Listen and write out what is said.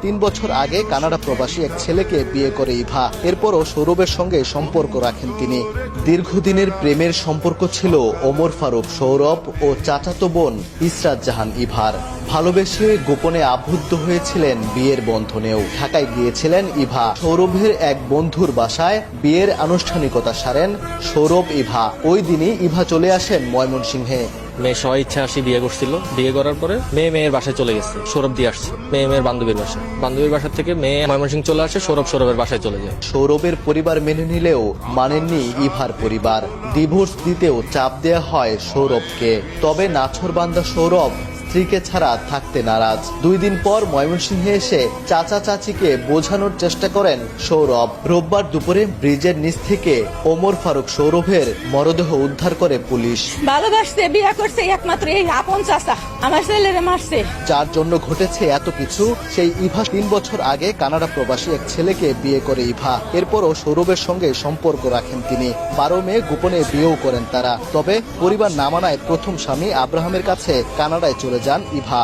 তিন বছর আগে কানাডা প্রবাসী এক ছেলেকে বিয়ে করে ইভা। এরপরও সৌরভের সঙ্গে সম্পর্ক রাখেন তিনি। দীর্ঘদিনের প্রেমের সম্পর্ক ছিল ওমর ফারুক, সৌরভ ও চাচাতো বোন ইসরাত জাহান ইভার। ভালোবেসে গোপনে আবদ্ধ হয়েছিলেন বিয়ের বন্ধনেও। ঢাকায় গিয়েছিলেন ইভা। সৌরভের এক বন্ধুর বাসায় বিয়ের আনুষ্ঠানিকতা সারেন সৌরভ ইভা। ওই দিনই ইভা চলে আসেন ময়মনসিংহে। মেয়ে সবাই ইচ্ছা আসি বিয়ে করছিল। বিয়ে করার পরে মেয়ে মেয়ের বাসায় চলে গেছে। সৌরভ দিয়ে আসছে। মেয়ে মেয়ের বান্ধবীর বাসায়। বান্ধবীর বাসা থেকে মেয়ে ময়মনসিং চলে আসে, সৌরভ সৌরভের বাসায় চলে যায়। সৌরভের পরিবার মেনে নিলেও মানেননি ইভার পরিবার। ডিভোর্স দিতেও চাপ দেওয়া হয় সৌরভকে। তবে নাছরবান্দা সৌরভ স্ত্রীকে ছাড়া থাকতে নারাজ। দুই দিন পর ময়মনসিংহে এসে চাচা চাচিকে বোঝানোর চেষ্টা করেন সৌরভ। রোববার দুপুরে ব্রিজের নিচ থেকে ওমর ফারুক সৌরভের মরদেহ উদ্ধার করে পুলিশ। ভালোবাসছে বিয়ে করছে একমাত্র এই আপন চাচা। আমার ছেলেরে মারছে। যার জন্য ঘটেছে এত কিছু সেই ইভা তিন বছর আগে কানাডা প্রবাসী এক ছেলেকে বিয়ে করে ইভা। এরপরও সৌরভের সঙ্গে সম্পর্ক রাখেন তিনি। বারো মে গোপনে বিয়েও করেন তারা। তবে পরিবার না মানায় প্রথম স্বামী আব্রাহামের কাছে কানাডায় চলে যান ইভা